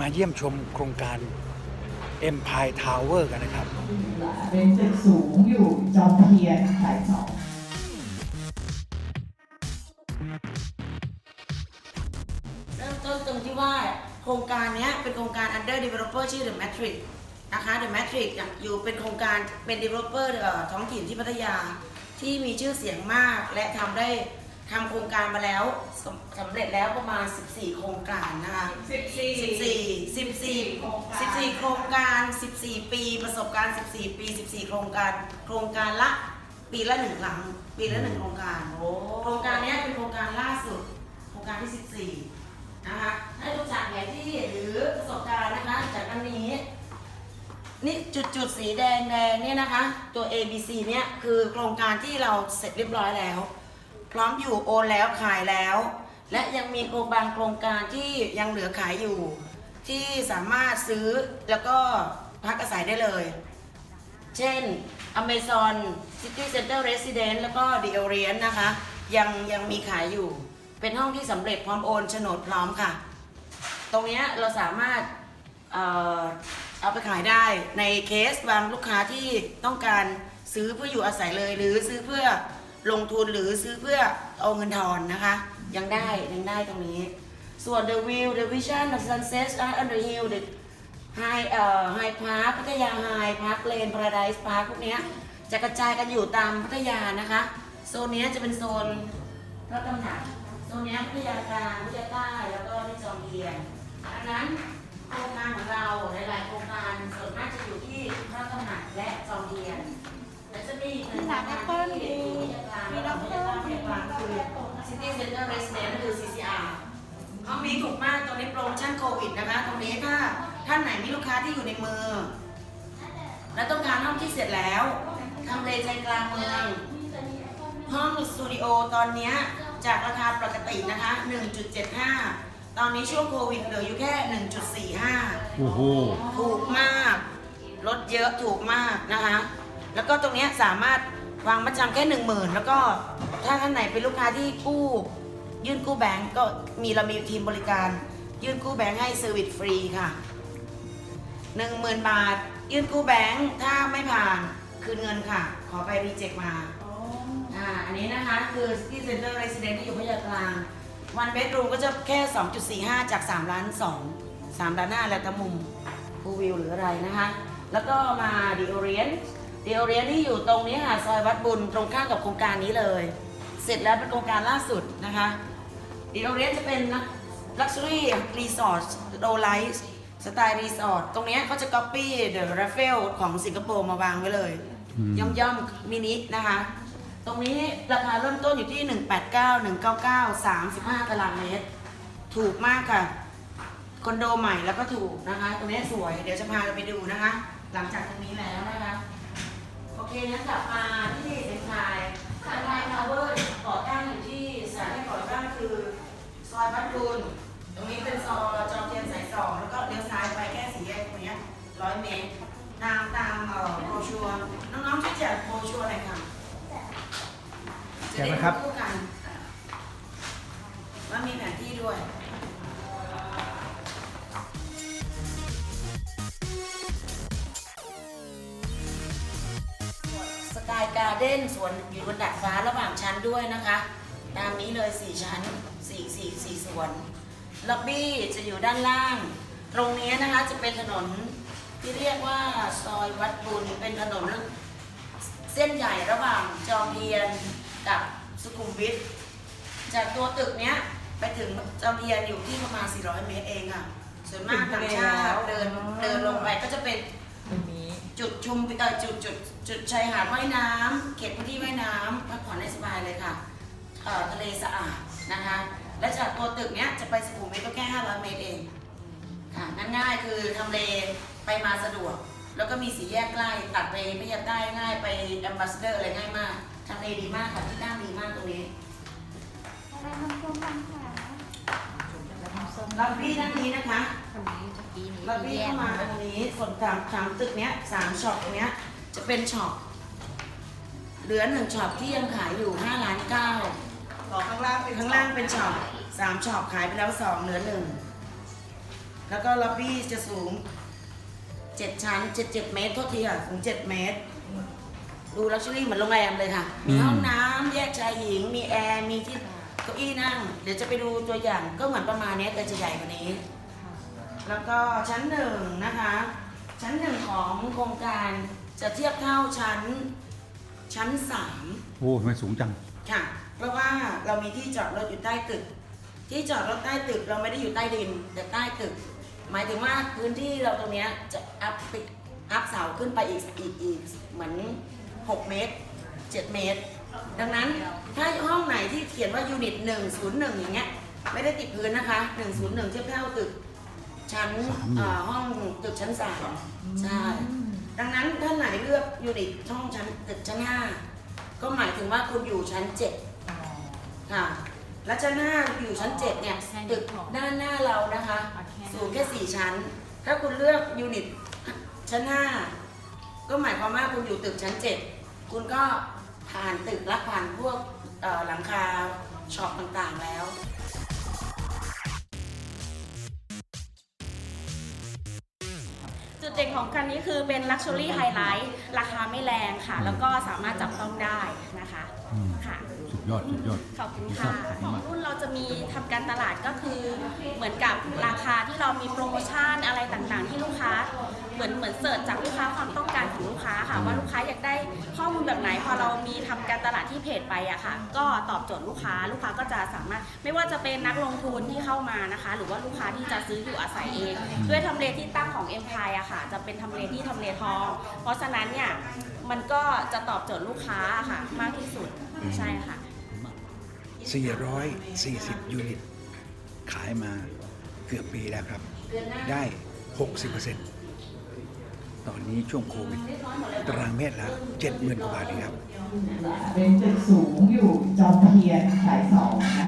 มาเยี่ยมชมโครงการ Empire Tower กันนะครับ เป็นตึกสูงอยู่จอมเทียนสายสองเริ่มต้นตรงที่ว่าโครงการเนี้ยเป็นโครงการ under developer ชื่อ The Matrix นะคะ The Matrix เนี่ยอยู่เป็นโครงการเป็น developer เอ่อท้องถิ่นที่พัทยาที่มีชื่อเสียงมากและทำได้ ทำโครงการมาแล้วสำสำเร็จแล้วประมาณ 14 โครงการนะคะ14 14 14 โครงการ 14 ปี ประสบการณ์ 14 ปี 14 โครงการ โครงการละปีละหนึ่งครั้ง ปีละหนึ่งโครงการโครงการเนี้ยเป็นโครงการล่าสุด โครงการที่ 14 นะคะ ให้ดูจากแผนที่หรือประสบการณ์นะคะ จากอันนี้ นี่จุดจุดๆสีแดงแดงๆเนี่ยนะคะ ตัว A B C เนี่ยคือโครงการที่เราเสร็จเรียบร้อยแล้ว พร้อมอยู่โอนแล้วขายแล้ว และยังมีโครงบางโครงการที่ยังเหลือขายอยู่ ที่สามารถซื้อแล้วก็พักอาศัยได้เลย เช่น Amazon City Center Residence แล้วก็ The Orient นะคะ ยังยังมีขายอยู่ เป็นห้องที่สำเร็จพร้อมโอนโฉนดพร้อมค่ะ ตรงนี้เราสามารถเอ่อเอาไปขายได้ในเคสบางลูกค้าที่ต้องการซื้อเพื่ออยู่อาศัยเลยหรือซื้อเพื่อ ลงทุนหรือซื้อเพื่อเอาเงินทอนนะคะ ยังได้ยังได้ตรงนี้ ส่วน The View The Vision The Sunset on the Hill The ไฮเอ่อไฮพาร์คพัทยาไฮพาร์คเลนพาราไดส์พาร์คพวกเนี้ยจะกระจายกันอยู่ตามพัทยานะคะ โซนเนี้ยจะเป็นโซนพระตำหนักโซนเนี้ยพัทยากลางพัทยาใต้แล้วก็ที่จอมเทียนดังนั้นโครงการของเราหลายๆโครงการส่วนมากจะอยู่ที่พระตำหนักและจอมเทียนและจะมีอีกหนึ่งโครงการที่าใต้พัทยากลางคือ City Center Residence คือ CCR ห้องนี้ถูกมากตอนนี้โปรโมชั่นโควิดนะคะ ตรงนี้ถ้าท่านไหนมีลูกค้าที่อยู่ในมือ และต้องการห้องที่เสร็จแล้วทำเลใจกลางเมืองห้องสตูดิโอตอนเนี้ยจากราคาปกตินะคะ 1.75 ตอนนี้ช่วงโควิดเหลืออยู่แค่ 1.45 โอ้โห ถูกมาก ลดเยอะถูกมากนะคะ แล้วก็ตรงเนี้ยสามารถวางประจำแค่หนึ่งหมื่นแล้วก็ ถ้าท่านไหนเป็นลูกค้าที่กู้ ยื่นกู้แบงก์ก็มีเรามีทีมบริการ ยื่นกู้แบงก์ให้เซอร์วิสฟรีค่ะหนึ่งหมื่นบาท ยื่นกู้แบงก์ถ้าไม่ผ่านคืนเงินค่ะ ขอไปรีเจ็คมาอ่าอันนี้นะคะคือ City Center Residence ที่อยู่พัทยากลางวันเบดรูมก็จะแค่ 2.45 จาก 3 ล้าน2 3ล้านหน้าแล้วแต่มุมฟูวิวหรืออะไรนะคะ แล้วก็มา The Orient The Orient ที่อยู่ตรงนี้ค่ะ ซอยวัดบุญตรงข้ามกับโครงการนี้เลย เสร็จแล้วเป็นโครงการล่าสุดนะคะ The Orient จะเป็น Luxury Resort Low Light สไตล์รีสอร์ทตรงเนี้ยเขาจะ copy The Raffle ของสิงคโปร์มาวางไว้เลยอืมย่อมย่อมมินินะคะ ตรงนี้ราคาเริ่มต้นอยู่ที่ 189 199 35 ตารางเมตร ถูกมากค่ะ คอนโดใหม่แล้วก็ถูกนะคะ ตรงนี้สวยเดี๋ยวจะพาเราไปดูนะคะ หลังจากตรงนี้แล้วนะคะ โอเคงั้นกลับมาที่เซนทราย เซนทรายทาวเวอร์ก่อตั้งอยู่ที่สถานที่ก่อตั้งคือซอยวัดบุญตรงนี้เป็นซอยจอมเทียนสายสองแล้วก็เลี้ยวซ้ายไปแค่สี่แยกตรงเนี้ร้อยเมตรตามตามเอ่อโบรชัวร์น้องๆช่วยแจกโบรชัวร์หน่อยค่ะแจกไหมครับจะได้รู้กันว่ามีแผนที่ด้วย การ์เด้นสวนอยู่บนดาดฟ้าระหว่างชั้นด้วยนะคะ ตามนี้เลย4ชั้น4 4 4สวนล็อบบี้จะอยู่ด้านล่าง ตรงนี้นะคะจะเป็นถนนที่เรียกว่าซอยวัดบุญเป็นถนนเส้นใหญ่ระหว่างจอมเทียนกับสุขุมวิทจากตัวตึกเนี้ยไปถึงจอมเทียนอยู่ที่ประมาณ 400 เมตรเองอะส่วนมากต่างชาติเดินเดินลงไปก็จะเป็นตรงนี้ จุดชมเอ่อจุดจุดจุดชายหาดว่ายน้ำเขตพื้นที่ว่ายน้ำพักผ่อนได้สบายเลยค่ะเอ่อทะเลสะอาดนะคะ และจากตัวตึกเนี้ยจะไปสุขุมวิทก็แค่500เมตรเองค่ะง่ายๆคือทำเลไปมาสะดวก แล้วก็มีสีแยกใกล้ตัดไปพยาใต้ง่ายไปแอมบาสเดอร์อะไรง่ายมากทำเลดีมากค่ะที่ตั้งดีมากตรงนี้ อะไรทำส้มบ้างคะ ล็อบบี้ด้านนี้นะคะคนนี้ตะกี้นี้ล็อบบี้เข้ามาตรงนี้ส่วนสามสามตึกเนี้ยสามช็อปตรงเนี้ยจะเป็นช็อปเหลือหนึ่งช็อปที่ยังขายอยู่5ล้านเก้าต่อข้างล่างเป็นข้างล่างเป็นช็อปสามช็อปขายไปแล้วสองเหลือหนึ่งแล้วก็ล็อบบี้จะสูง7ชั้น7 7เมตรโทษทีอะสูง7เมตร ดูลักชัวรี่เหมือนโรงแรมเลยค่ะ มีห้องน้ำแยกชายหญิงมีแอร์มีที่ เก้าอี้นั่ง เดี๋ยวจะไปดูตัวอย่างก็เหมือนประมาณเนี้ยแต่จะใหญ่กว่านี้ แล้วก็ชั้นหนึ่งนะคะ ชั้นหนึ่งของโครงการจะเทียบเท่าชั้นชั้นสามโอ้ทำไมสูงจัง ค่ะ เพราะว่าเรามีที่จอดรถอยู่ใต้ตึก ที่จอดรถใต้ตึกเราไม่ได้อยู่ใต้ดิน แต่ใต้ตึก หมายถึงว่าพื้นที่เราตรงเนี้ยจะอัพไปอัพเสาขึ้นไปอีกอีกอีกเหมือน 6 เมตร 7 เมตร ดังนั้นถ้าห้องไหนที่เขียนว่ายูนิต 101 อย่างเงี้ยไม่ได้ติดพื้นนะคะ 101 เทียบเท่าตึกชั้นสามอยู่เอ่อห้องตึกชั้นสามใช่ดังนั้นท่านไหนเลือกยูนิตห้องชั้นตึกชั้นห้าก็หมายถึงว่าคุณอยู่ชั้นเจ็ดค่ะและชั้นห้าอยู่ชั้นเจ็ดเนี่ยตึกด้านหน้าเรานะคะสูงแค่สี่ชั้น ถ้าคุณเลือกยูนิตชั้นห้าก็หมายความว่าคุณอยู่ตึกชั้นเจ็ดคุณก็ ผ่านตึกและผ่านพวกเอ่อหลังคาช็อปต่างๆแล้วจุดเด่นของคันนี้คือเป็น Luxury Highlight ราคาไม่แรงค่ะ แล้วก็สามารถจับต้องได้นะคะอืมค่ะสุดยอดสุดยอดขอบคุณค่ะขอบคุณของมากรุ่นเราจะมีทำการตลาดก็คือเหมือนกับราคาที่เรามีโปรโมชั่นอะไรต่างๆ ที่ลูกค้าเห มือนเหมือนเสิร์ชจากลูกค้าความต้องการของลูกค้าค่ะ ว่าลูกค้าอยากได้ข้อมูลแบบไหนพอเรามีทำการตลาดที่เพจไปอะค่ะ ก็ตอบโจทย์ลูกค้าลูกค้าก็จะสามารถ ไม่ว่าจะเป็นนักลงทุนที่เข้ามานะคะ หรือว่าลูกค้าที่จะซื้ออยู่อาศัยเอง ด้วยทำเลที่ตั้งของเอ็มพายอะค่ะ จะเป็นทำเลที่ทำเลทอง เพราะฉะนั้นเนี่ยมันก็จะตอบโจทย์ลูกค้าค่ะ มากที่สุดใช่ค่ะ 440 ยูนิต ขายมาเกือบปีแล้วครับ ได้ 60% ตอนนี้ช่วงโควิดตารางเมตรละเจ็ดหมื่นกว่าบาทเองครับ เป็นตึกสูงอยู่จอมเทียนสายสอง